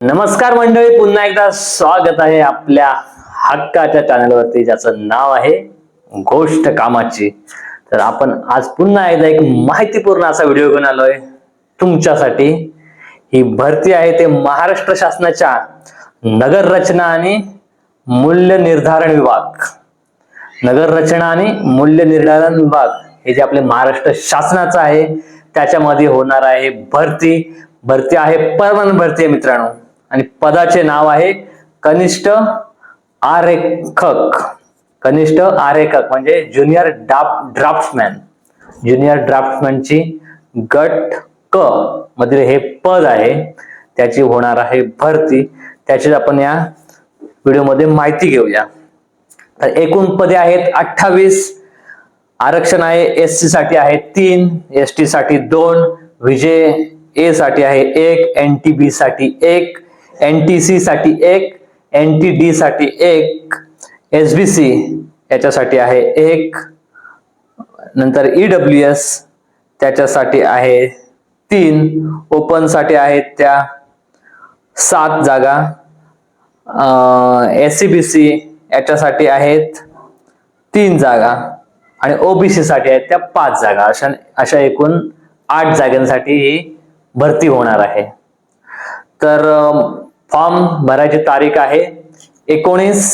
नमस्कार मंडळी पुन्हा एकदा स्वागत आहे आपल्या हक्काच्या चॅनलवरती ज्याचं नाव आहे गोष्ट कामाची. तर आपण आज पुन्हा एकदा एक माहितीपूर्ण असा व्हिडिओ घेऊन आलोय. तुमच्यासाठी ही भरती आहे ते महाराष्ट्र शासनाच्या नगर रचना आणि मूल्य निर्धारण विभाग. नगर रचना आणि मूल्य निर्धारण विभाग हे जे आपले महाराष्ट्र शासनाचं आहे त्याच्यामध्ये होणार आहे भरती. भरती आहे परमनंट भरती आहे मित्रांनो. आणि पदाचे नाव आहे कनिष्ठ आरेखक. कनिष्ठ आरेखक म्हणजे ज्युनियर डाप ड्राफ्टमॅन ज्युनियर ड्राफ्टमॅनची गट क मधील हे पद आहे. त्याची होणार आहे भरती. त्याची आपण या व्हिडिओमध्ये माहिती घेऊया. तर एकूण पदे आहेत अठ्ठावीस. आरक्षण आहे एस सी साठी आहे तीन एस टी साठी दोन विजय ए साठी आहे एक एन टी बी साठी एक एन टी सी साठी एक एन टी डी साठी एक एस बी सी याच्यासाठी आहे एक नंतर ई डब्ल्यू एस त्याच्यासाठी आहे तीन ओपनसाठी आहेत त्या सात जागा. एस सी बी सी याच्यासाठी आहेत तीन जागा आणि ओबीसी साठी आहेत त्या पाच जागा. अशा अशा एकूण आठ जागांसाठी ही भरती होणार आहे. तर फॉर्म भरायची तारीख आहे. एकोणीस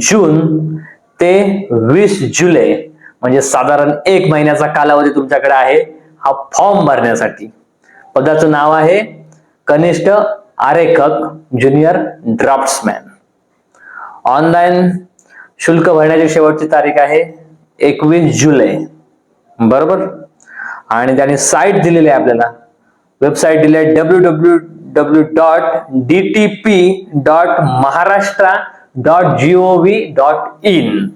जून ते वीस जुलै म्हणजे साधारण एक महिन्याचा कालावधी तुमच्याकडे आहे हा फॉर्म भरण्यासाठी. पदाचं नाव आहे कनिष्ठ आरेखक ज्युनियर ड्राफ्ट्समॅन. ऑनलाईन शुल्क भरण्याची शेवटची तारीख आहे एकवीस जुलै. बरोबर? आणि त्याने साईट दिलेली आहे आपल्याला. वेबसाईट दिली आहे W W W dot D T P dot Maharashtra dot G O V dot in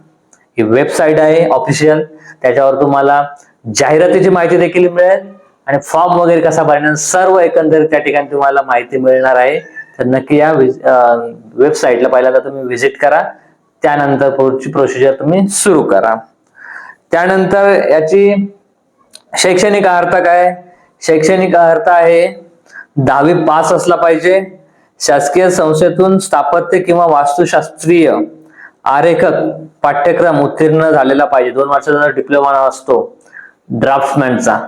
he website आहे ऑफिशियल त्याच्यावर तुम्हाला जाहिरातीची माहिती देखील मिळेल आणि फॉर्म वगैरे कसा भरणार सर्व एकंदरीत त्या ठिकाणी तुम्हाला माहिती मिळणार आहे. तर नक्की या वेबसाईटला पहिल्यांदा तुम्ही व्हिजिट करा. त्यानंतर पुढची प्रोसिजर तुम्ही सुरू करा. त्यानंतर याची शैक्षणिक अर्थ काय? शैक्षणिक अर्थ आहे दहावी पास असला पाहिजे. शासकीय संस्थेतून स्थापत्य किंवा वास्तुशास्त्रीय आरेखक पाठ्यक्रम उत्तीर्ण झालेला पाहिजे. दोन वर्षाचा डिप्लोमा असतो. ड्राफ्टमॅनचा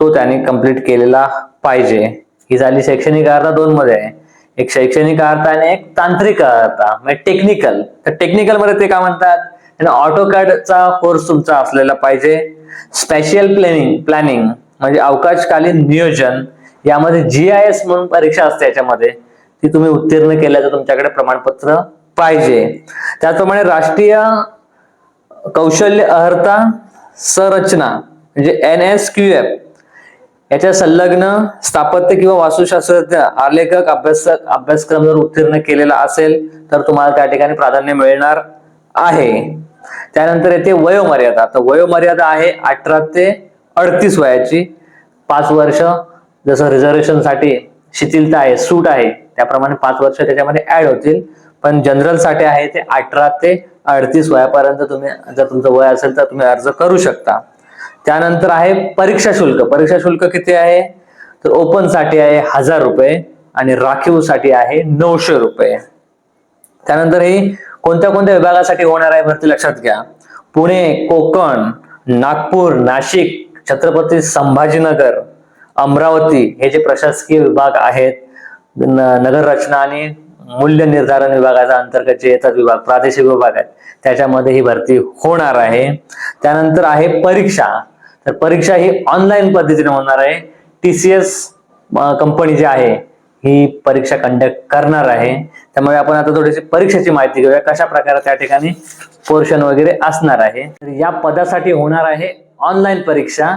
तो त्याने कंप्लीट केलेला पाहिजे. ही झाली शैक्षणिक अर्थ दोन मध्ये. आहे एक शैक्षणिक अर्थ आणि एक तांत्रिक अर्थ. म्हणजे टेक्निकल तर टेक्निकलमध्ये ते काय म्हणतात? ऑटोकॅडचा कोर्स तुमचा असलेला पाहिजे. स्पेशल प्लॅनिंग प्लॅनिंग म्हणजे अवकाशकालीन नियोजन. यामध्ये जी आय एस म्हणून परीक्षा असते याच्यामध्ये. ती तुम्ही उत्तीर्ण केल्याचं तुमच्याकडे प्रमाणपत्र पाहिजे. त्याचप्रमाणे राष्ट्रीय कौशल्य अर्हता संरचना म्हणजे एन एस क्यू एफ याच्या संलग्न स्थापत्य किंवा वास्तुशास्त्रज्ञ आलेखक अभ्यासक अभ्यासक्रम जर उत्तीर्ण केलेला असेल तर तुम्हाला त्या ठिकाणी प्राधान्य मिळणार आहे. त्यानंतर येते वयोमर्यादा. तर वयोमर्यादा आहे अठरा ते अडतीस वयाची. पाच वर्ष जसं रिझर्वेशनसाठी शिथिलता आहे सूट आहे त्याप्रमाणे पाच वर्ष त्याच्यामध्ये ऍड होतील. पण जनरलसाठी आहे ते अठरा ते अडतीस वयापर्यंत तुम्ही जर तुमचं वय असेल तर तुम्ही अर्ज करू शकता. त्यानंतर आहे परीक्षा शुल्क. परीक्षा शुल्क किती आहे? तर ओपनसाठी आहे हजार रुपये आणि राखीवसाठी आहे नऊशे रुपये. त्यानंतर ही कोणत्या कोणत्या विभागासाठी होणार आहे भरती लक्षात घ्या. पुणे कोकण नागपूर नाशिक छत्रपती संभाजीनगर अमरावती हे जे प्रशासकीय विभाग आहेत नगर रचना आणि मूल्य निर्धारण विभागाचा अंतर्गत जे येतात विभाग प्रादेशिक विभाग आहेत त्याच्यामध्ये ही भरती होणार आहे. त्यानंतर आहे परीक्षा. तर परीक्षा ही ऑनलाईन पद्धतीने होणार आहे. टी सी एस कंपनी जी आहे ही परीक्षा कंडक्ट करणार आहे. त्यामुळे आपण आता थोडीशी परीक्षेची माहिती घेऊया कशा प्रकारे त्या ठिकाणी पोर्शन वगैरे असणार आहे. तर या पदासाठी होणार आहे ऑनलाईन परीक्षा.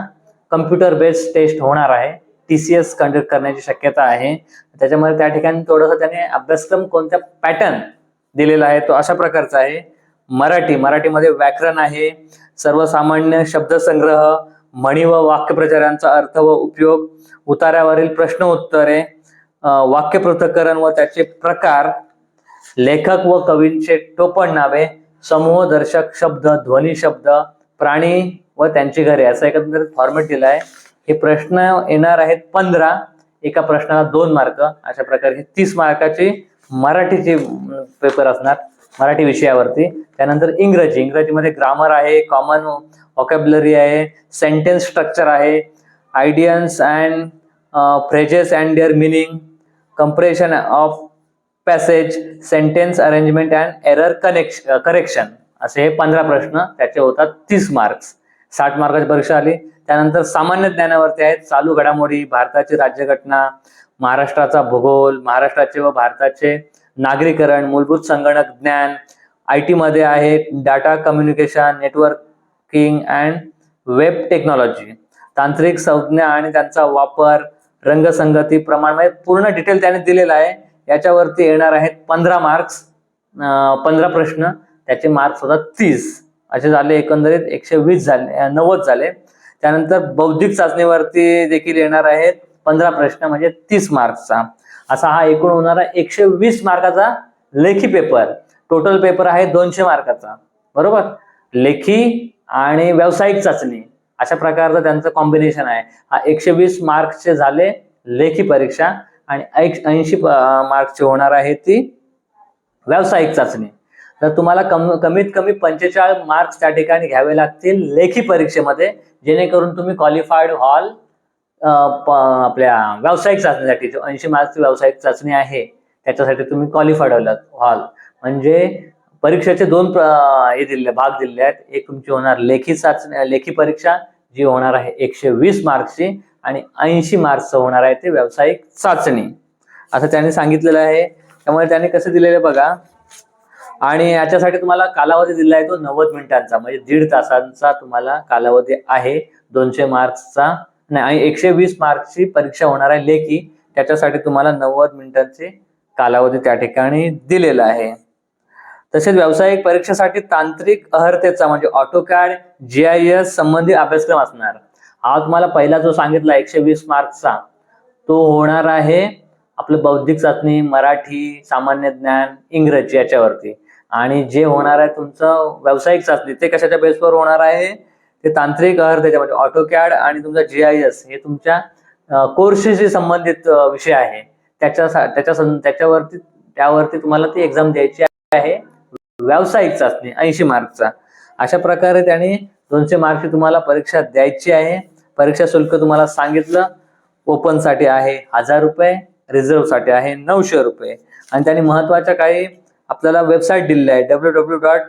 कम्प्युटर बेस्ड टेस्ट होणार आहे. टी सी एस कंडक्ट करण्याची शक्यता आहे. त्याच्यामध्ये त्या ठिकाणी थोडंसं त्याने अभ्यासक्रम कोणत्या पॅटर्न दिलेला आहे तो अशा प्रकारचा आहे. मराठी मराठीमध्ये व्याकरण आहे. सर्वसामान्य शब्दसंग्रह म्हणी व वाक्यप्रचारांचा अर्थ व उपयोग उतार्यावरील प्रश्न उत्तरे वाक्य पृथक्करण व त्याचे प्रकार लेखक व कवींचे टोपण नावे समूह दर्शक शब्द ध्वनी शब्द प्राणी व त्यांची घरे. असं एकंदरीत फॉर्मेट दिलाय हे प्रश्न येणार आहेत पंधरा. एका प्रश्नाला दोन मार्क अशा प्रकारे हे तीस मार्काचे मराठीचे पेपर असणार. मराठी विषयावरती. त्यानंतर इंग्रजी. इंग्रजीमध्ये ग्रामर आहे कॉमन वॉकॅब्युलरी आहे सेंटेन्स स्ट्रक्चर आहे idioms and phrases and their meaning comprehension of passage sentence arrangement and error connection correction असे हे पंधरा प्रश्न त्याचे होतात तीस मार्क्स साठ मार्काची परीक्षा आली. त्यानंतर सामान्य ज्ञानावरती आहेत चालू घडामोडी भारताची राज्यघटना महाराष्ट्राचा भूगोल महाराष्ट्राचे व भारताचे नागरीकरण मूलभूत संगणक ज्ञान आय टी मध्ये आहे data communication networking and web technology तांत्रिक संज्ञा आणि त्यांचा वापर रंगसंगती प्रमाण म्हणजे पूर्ण डिटेल त्याने दिलेला आहे. याच्यावरती येणार आहेत पंधरा मार्क्स पंधरा प्रश्न त्याचे मार्क्स होतात तीस. असे झाले एकंदरीत एकशे वीस झाले नव्वद झाले. त्यानंतर बौद्धिक चाचणीवरती देखील येणार आहेत पंधरा प्रश्न म्हणजे तीस मार्क्सचा. असा हा एकूण होणारा एकशे वीस मार्काचा लेखी पेपर. टोटल पेपर आहे दोनशे मार्काचा. बरोबर? लेखी आणि व्यावसायिक चाचणी. अशा प्रकारचं त्यांचं कॉम्बिनेशन आहे. हा एकशे वीस मार्क्सचे झाले लेखी परीक्षा आणि ऐंशी मार्क्सची होणार आहे ती व्यावसायिक चाचणी. तर तुम्हाला कम कमीत कमी पंचेचाळीस मार्क्स त्या ठिकाणी घ्यावे लागतील लेखी परीक्षेमध्ये जेणेकरून तुम्ही क्वालिफाईड हॉल आपल्या व्यावसायिक चाचणीसाठी जो ऐंशी मार्क्सची व्यावसायिक चाचणी आहे त्याच्यासाठी तुम्ही क्वालिफाईड हॉल म्हणजे परीक्षेचे दोन हे दिले भाग दिलेले आहेत. एक तुमची होणार लेखी चाचणी लेखी परीक्षा जी होणार आहे एकशे वीस मार्क्सची आणि ऐंशी मार्क्सचं होणार आहे ते व्यावसायिक चाचणी. असं त्यांनी सांगितलेलं आहे. त्यामुळे त्यांनी कसं दिलेलं बघा आणि याच्यासाठी तुम्हाला कालावधी दिला आहे तो नव्वद मिनिटांचा म्हणजे दीड तासांचा तुम्हाला कालावधी आहे दोनशे मार्क्सचा. नाही आणि एकशे वीस मार्क्सची परीक्षा होणार आहे लेखी. त्याच्यासाठी तुम्हाला नव्वद मिनिटांचे कालावधी त्या ठिकाणी दिलेला आहे. तसेच व्यावसायिक परीक्षेसाठी तांत्रिक अहर्तेचा म्हणजे ऑटोकॅड जी आय एस संबंधित अभ्यासक्रम असणार. हा तुम्हाला पहिला जो सांगितला एकशे वीस मार्क्सचा तो होणार आहे आपलं बौद्धिक चाचणी मराठी सामान्य ज्ञान इंग्रजी याच्यावरती. आणि जे होणार आहे तुमचं व्यावसायिक चाचणी ते कशाच्या बेसवर होणार आहे? ते तांत्रिक अहर्तेच्या म्हणजे ऑटोकॅड आणि तुमचा जी आय एस हे तुमच्या कोर्सशी संबंधित विषय आहे. त्याच्या त्याच्या त्याच्यावरती त्यावरती तुम्हाला ती एक्झाम द्यायची आहे. व्यावसायिक चाचणी ऐंशी मार्कचा. अशा प्रकारे त्यांनी दोनशे मार्कची तुम्हाला परीक्षा द्यायची आहे. परीक्षा शुल्क तुम्हाला सांगितलं. ओपनसाठी आहे हजार रुपये रिझर्व्हसाठी आहे नऊशे रुपये. आणि त्यांनी महत्त्वाच्या काही आपल्याला वेबसाईट दिलेली आहे. W W dot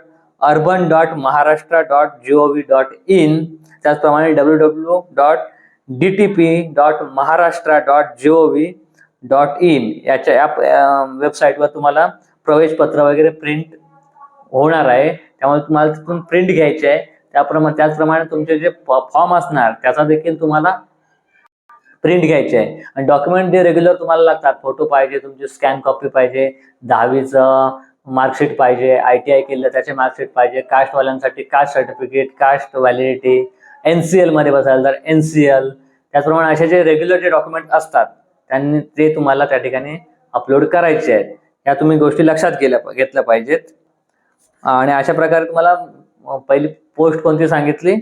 urban dot Maharashtra dot G O V dot in त्याचप्रमाणे W W dot D T P dot Maharashtra dot G O V dot in याच्या या वेबसाईटवर तुम्हाला प्रवेशपत्र वगैरे प्रिंट होणार आहे. त्यामुळे तुम्हाला तिथून प्रिंट घ्यायची आहे. त्याप्रमाणे त्याचप्रमाणे तुमचे जे फॉर्म असणार त्याचा देखील तुम्हाला प्रिंट घ्यायची आहे. आणि डॉक्युमेंट जे रेग्युलर तुम्हाला लागतात फोटो पाहिजे तुमची स्कॅन कॉपी पाहिजे दहावीचं मार्कशीट पाहिजे आय टी आय केलं त्याचे मार्कशीट पाहिजे कास्टवाल्यांसाठी caste certificate caste validity N C एलमध्ये बसायला तर एन सी एल त्याचप्रमाणे असे जे रेग्युलर जे डॉक्युमेंट असतात त्यांनी ते तुम्हाला त्या ठिकाणी अपलोड करायचे आहेत. या तुम्ही गोष्टी लक्षात गेल्या घेतल्या पाहिजेत. आणि अशा प्रकारे तुम्हाला पहिली पोस्ट कोणती सांगितली?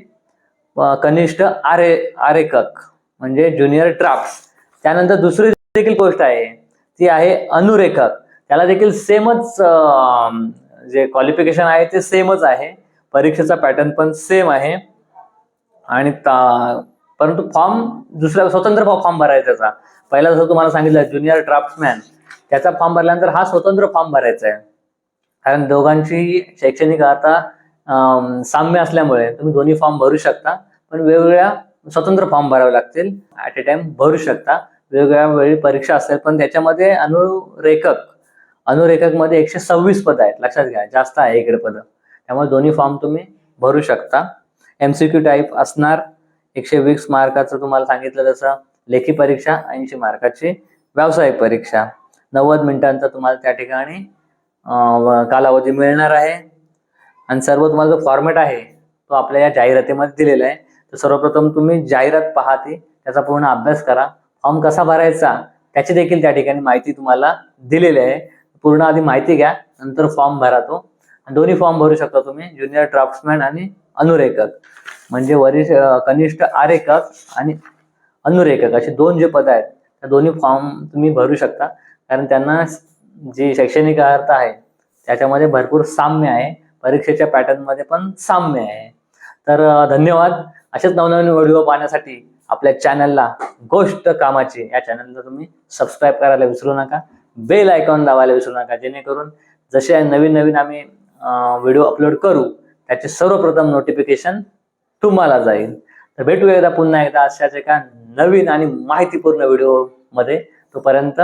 कनिष्ठ आरे आरेखक म्हणजे ज्युनियर ड्राफ्ट त्यानंतर दुसरी देखील पोस्ट आहे ती आहे अनुरेखक. त्याला देखील सेमच जे क्वालिफिकेशन आहे ते सेमच आहे. परीक्षेचा पॅटर्न पण सेम आहे. आणि परंतु फॉर्म दुसरा स्वतंत्र फॉर्म भरायचा त्याचा. पहिला जसं तुम्हाला सांगितलं ज्युनियर ड्राफ्टमॅन त्याचा फॉर्म भरल्यानंतर हा स्वतंत्र फॉर्म भरायचा आहे. कारण दोघांची शैक्षणिक आता साम्य असल्यामुळे तुम्ही दोन्ही फॉर्म भरू शकता. पण वेगवेगळ्या स्वतंत्र फॉर्म भरावे लागतील. ॲट ए टाइम भरू शकता. वेगवेगळ्या वेळी परीक्षा असेल पण त्याच्यामध्ये अनुरेखक अनुरेखकमध्ये एकशे सव्वीस पद आहेत. लक्षात घ्या जास्त आहे इकडे पद. त्यामुळे दोन्ही फॉर्म तुम्ही भरू शकता. एमसीक्यू टाईप असणार एकशे वीस मार्काचं तुम्हाला सांगितलं तसं. लेखी परीक्षा ऐंशी मार्काची व्यावसायिक परीक्षा. नव्वद मिनिटांचा तुम्हाला त्या ठिकाणी कालावधी मिळणार आहे. आणि सर्व तुम्हाला जो फॉर्मॅट आहे तो आपल्या या जाहिरातीमध्ये दिलेला आहे. तर सर्वप्रथम तुम्ही जाहिरात पाहते त्याचा पूर्ण अभ्यास करा. फॉर्म कसा भरायचा त्याची देखील त्या ठिकाणी माहिती तुम्हाला दिलेली आहे. पूर्ण आधी माहिती घ्या नंतर फॉर्म भरा तो. दोन्ही फॉर्म भरू शकता तुम्ही ज्युनियर ड्राफ्ट्समॅन आणि अनुरेखक. म्हणजे वरिष्ठ कनिष्ठ आरेखक आणि अनुरेखक असे दोन जे पद आहेत त्या दोन्ही फॉर्म तुम्ही भरू शकता. कारण त्यांना जी शैक्षणिक अर्थ आहे त्याच्यामध्ये भरपूर साम्य आहे. परीक्षेच्या पॅटर्नमध्ये पण साम्य आहे. तर धन्यवाद. असेच नवनवीन व्हिडिओ पाहण्यासाठी आपल्या चॅनलला गोष्ट कामाची या चॅनलला तुम्ही सबस्क्राईब करायला विसरू नका. बेल आयकॉन दाबायला विसरू नका जेणेकरून जसे नवीन नवीन आम्ही व्हिडिओ अपलोड करू त्याचे सर्वप्रथम नोटिफिकेशन तुम्हाला जाईल. तर भेटूया एकदा पुन्हा एकदा अशाच एका नवीन आणि माहितीपूर्ण व्हिडिओमध्ये तोपर्यंत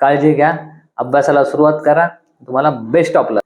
काळजी घ्या अभ्यासाला सुरुवात करा. तुम्हाला बेस्ट ऑफ लक